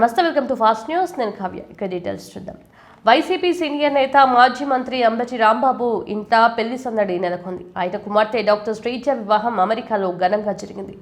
నమస్తే welcome to fast news. నేను కావ్య. ఇక డీటెయిల్స్ చూద్దాం. వైసీపీ సీనియర్ నేత మాజీ మంత్రి అంబటి రాంబాబు ఇంత పెళ్ళి సందడి నెలకొంది. ఆయన కుమార్తె డాక్టర్ శ్రీజ వివాహం అమెరికాలో ఘనంగా జరిగింది.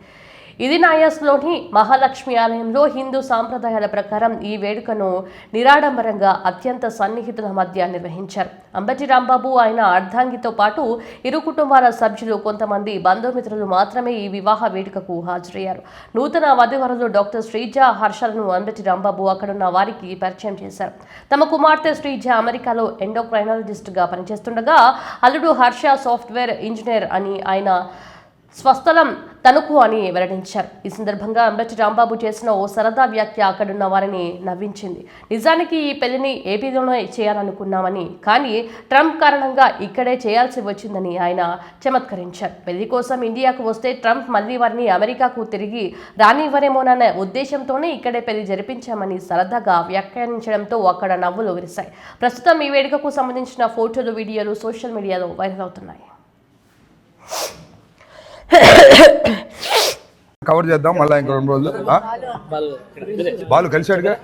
ఇది నాయాస్లోని మహాలక్ష్మి ఆలయంలో హిందూ సాంప్రదాయాల ప్రకారం ఈ వేడుకను నిరాడంబరంగా అత్యంత సన్నిహితుల మధ్య నిర్వహించారు. అంబటి రాంబాబు ఆయన అర్ధాంగితో పాటు ఇరు కుటుంబాల సభ్యులు కొంతమంది బంధుమిత్రులు మాత్రమే ఈ వివాహ వేడుకకు హాజరయ్యారు. నూతన వధువరులు డాక్టర్ శ్రీజ హర్షలను అంబటి రాంబాబు అక్కడున్న వారికి పరిచయం చేశారు. తమ కుమార్తె శ్రీజ అమెరికాలో ఎండోక్రైనాలజిస్ట్గా పనిచేస్తుండగా అల్లుడు హర్ష సాఫ్ట్వేర్ ఇంజనీర్ అని ఆయన స్వస్థలం తణుకు అని వెల్లడించారు. ఈ సందర్భంగా అంబటి రాంబాబు చేసిన ఓ సరదా వ్యాఖ్య అక్కడున్న వారిని నవ్వించింది. నిజానికి ఈ పెళ్ళిని ఏపీలోనే చేయాలనుకున్నామని కానీ ట్రంప్ కారణంగా ఇక్కడే చేయాల్సి వచ్చిందని ఆయన చమత్కరించారు. పెళ్ళి కోసం ఇండియాకు వస్తే ట్రంప్ మళ్ళీ వారిని అమెరికాకు తిరిగి రానివ్వరేమోనన్న ఉద్దేశంతోనే ఇక్కడే పెళ్ళి జరిపించామని సరదాగా వ్యాఖ్యానించడంతో అక్కడ నవ్వులు విరిశాయి. ప్రస్తుతం ఈ వేడుకకు సంబంధించిన ఫోటోలు వీడియోలు సోషల్ మీడియాలో వైరల్ అవుతున్నాయి. కవర్ చేద్దాం మళ్ళీ ఇంకో రెండు రోజులు? బాలు కలిశాడుగా?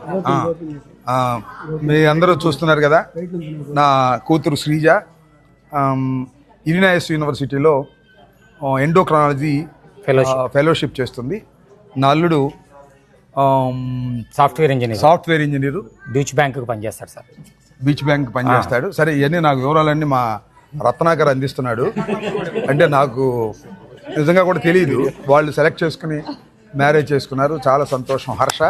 మీ అందరూ చూస్తున్నారు కదా నా కూతురు శ్రీజ ఆమ్, ఇలినాయస్ యూనివర్సిటీలో ఎండోక్రాలజీ ఫెలోషిప్ చేస్తుంది. నా అల్లుడు software engineer software engineer Deutsche బ్యాంకుకి పనిచేస్తాడు సార్. బీచ్ బ్యాంక్ పనిచేస్తాడు. సరే ఇవన్నీ నాకు వివరాలన్నీ మా రత్నాకర్ అందిస్తున్నాడు. అంటే నాకు నిజంగా కూడా తెలియదు వాళ్ళు సెలెక్ట్ చేసుకుని మ్యారేజ్ చేసుకున్నారు. చాలా సంతోషం. హర్ష.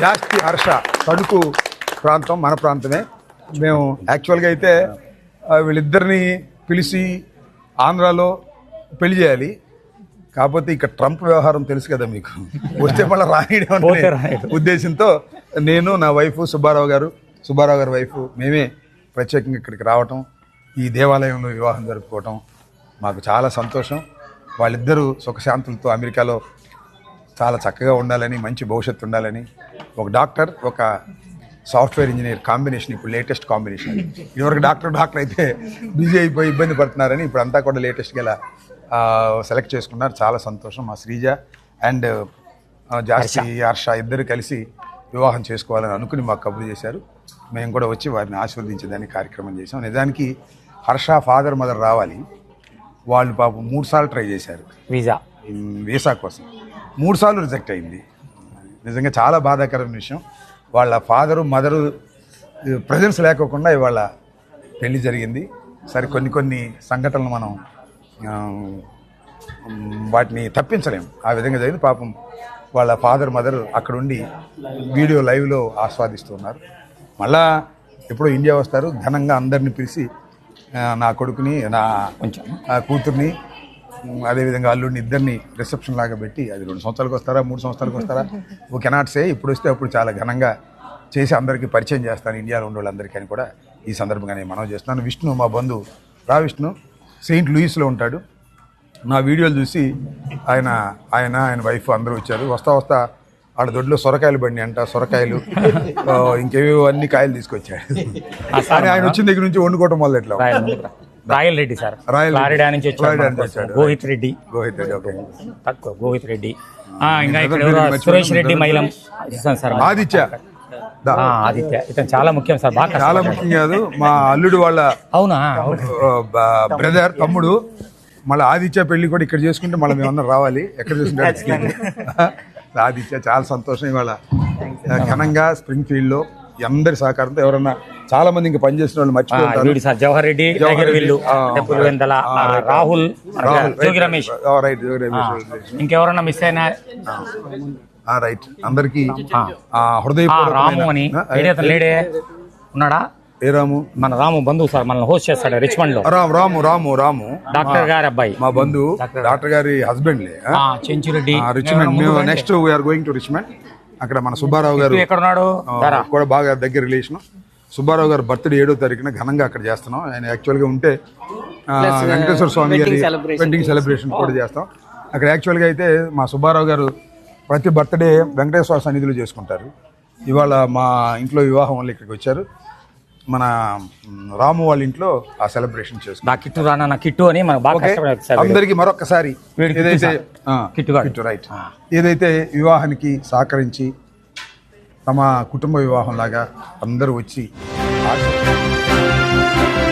జాస్తి హర్ష. తణుకు ప్రాంతం మన ప్రాంతమే. మేము యాక్చువల్గా అయితే వీళ్ళిద్దరిని పిలిచి ఆంధ్రాలో పెళ్ళి చేయాలి. కాకపోతే ఇక ట్రంప్ వ్యవహారం తెలుసు కదా మీకు. వస్తే మళ్ళీ రాయడం అనే పోతే రాయడు. ఉద్దేశంతో నేను నా వైఫ్ సుబ్బారావు గారు సుబ్బారావు గారి వైఫ్ మేమే ప్రత్యేకంగా ఇక్కడికి రావటం ఈ దేవాలయంలో వివాహం జరుపుకోవటం మాకు చాలా సంతోషం. వాళ్ళిద్దరూ సుఖశాంతులతో అమెరికాలో చాలా చక్కగా ఉండాలని మంచి భవిష్యత్తు ఉండాలని. ఒక డాక్టర్ ఒక సాఫ్ట్వేర్ ఇంజనీర్ కాంబినేషన్ ఇప్పుడు లేటెస్ట్ కాంబినేషన్. ఇదివరకు డాక్టర్ డాక్టర్ అయితే బిజీ అయిపోయి ఇబ్బంది పడుతున్నారని ఇప్పుడు అంతా కూడా లేటెస్ట్గా ఇలా సెలెక్ట్ చేసుకున్నారు. చాలా సంతోషం మా శ్రీజ అండ్ జాస్తి హర్ష. ఇద్దరు కలిసి వివాహం చేసుకోవాలని అనుకుని మాకు కబురు చేశారు. మేము కూడా వచ్చి వారిని ఆశీర్వదించేదానికి కార్యక్రమం చేశాం. నిజానికి హర్ష ఫాదర్ మదర్ రావాలి. వాళ్ళు పాపం మూడు సార్లు ట్రై చేశారు. వీసా. వీసా కోసం. మూడు సార్లు రిజెక్ట్ అయింది. నిజంగా చాలా బాధాకరమైన విషయం. వాళ్ళ ఫాదరు మదరు ప్రజెన్స్ లేకోకుండా ఇవాళ పెళ్ళి జరిగింది. సరే కొన్ని కొన్ని సంఘటనలు మనం వాటిని తప్పించలేం. ఆ విధంగా జరిగింది. పాపం వాళ్ళ ఫాదర్ మదర్ అక్కడ ఉండి వీడియో లైవ్లో ఆస్వాదిస్తున్నారు. మళ్ళా ఎప్పుడో ఇండియా వస్తారు. ఘనంగా అందరిని పిలిచి నా కొడుకుని నా కొంచెం కూతుర్ని అదేవిధంగా అల్లుడిని ఇద్దరిని రిసెప్షన్ లాగా పెట్టి అది రెండు సంవత్సరాలకు వస్తారా మూడు సంవత్సరాలకు వస్తారా? ఓ కెనాట్ సే ఇప్పుడు వస్తే అప్పుడు చాలా ఘనంగా చేసి అందరికీ పరిచయం చేస్తాను. ఇండియాలో ఉండే వాళ్ళందరికీ అని కూడా ఈ సందర్భంగా నేను మనవి చేస్తున్నాను. విష్ణు మా బంధువు రా విష్ణు. సెయింట్ లూయిస్లో ఉంటాడు. నా వీడియోలు చూసి ఆయన ఆయన ఆయన వైఫ్ అందరూ వచ్చారు. వస్తా వస్తా ఆడ దొడ్లో సొరకాయలు బండి అంట సొరకాయలు. ఆ, ఇంకేవేవో అన్ని కాయలు తీసుకొచ్చాడు. ఆయన వచ్చిన దగ్గర నుంచి వండుకోవటం మొదలు ఎట్లా రాయల్ రెడ్డి సార్. రాయల్ నుంచి వచ్చాడు. గోహిత్ రెడ్డి. గోహిత్ రెడ్డి ఓకే. తక్కువ గోహిత్ రెడ్డి. ఇంకా ఇక్కడ. సురేష్ రెడ్డి మైలం. ఇస్తాను సార్. ఆదిత్య. ఆదిత్య. ఇతను చాలా ముఖ్యం సార్. బాగా చాలా. ముఖ్యం కాదు. మా అల్లుడు వాళ్ళ అవునా? బ్రదర్ తమ్ముడు. మళ్ళీ ఆదిత్య పెళ్ళి కూడా ఇక్కడ చేసుకుంటే మళ్ళీ మేమందరం రావాలి. ఎక్కడ చేసుకుంటే ఆదిత్య చాలా సంతోషం ఇవాళ. ఘనంగా స్ప్రింగ్ ఫీల్డ్లో అందరి సహకారంతో ఎవరన్నా చాలా మంది ఇంకా పనిచేసిన వాళ్ళు జవహర్ రెడ్డి. రాహుల్ జోగి రైట్, రమేష్ ఆ, రైట్, జోగి రమేష్. ఇంకెవరన్నా మిస్ అయినా రైట్. అందరికి హృదయపూర్వకమైన- రాము అని లేడే ఉన్నాడా? ఏ రాము? మన రాము బంధువు సార్ మనల్ని హోస్ట్ చేస్తాడు రిచ్మండ్లో. రాము రాము రాము రాము. డాక్టర్ గారి అబ్బాయి మా బంధువు డాక్టర్ గారి husband Chenchu Reddy Richmond next we are going to Richmond అక్కడ మన సుబ్బారావు గారు ఎక్కడ ఉన్నాడు కూడా బాగా దగ్గర రిలేషన్ సుబ్బారావు గారు బర్త్డే ఏడో తారీఖున ఘనంగా అక్కడ చేస్తున్నాం. ఆయన యాక్చువల్గా ఉంటే ఆ, వెంకటేశ్వర స్వామి గారి వెడ్డింగ్ సెలబ్రేషన్ కూడా చేస్తాం. అక్కడ యాక్చువల్గా అయితే మా సుబ్బారావు గారు ప్రతి బర్త్డే వెంకటేశ్వర సన్నిధిలో చేసుకుంటారు. ఇవాళ మా ఇంట్లో వివాహం వల్ల ఇక్కడికి వచ్చారు. మన రాము వాళ్ళ ఇంట్లో ఆ సెలబ్రేషన్ చేసుకున్నాం నా కిట్టు రానా నా కిట్టు అని మనకు బాగా ఓకే కష్టపడే సార్ వీడు. అందరికి మరొకసారి ఏదైతే కిట్టు ఆ, కిట్టుగాడు. కిట్టు రైట్ ఏదైతే వివాహానికి సహకరించి తమ కుటుంబ వివాహం లాగా అందరూ వచ్చి ఆశీర్వదించారు.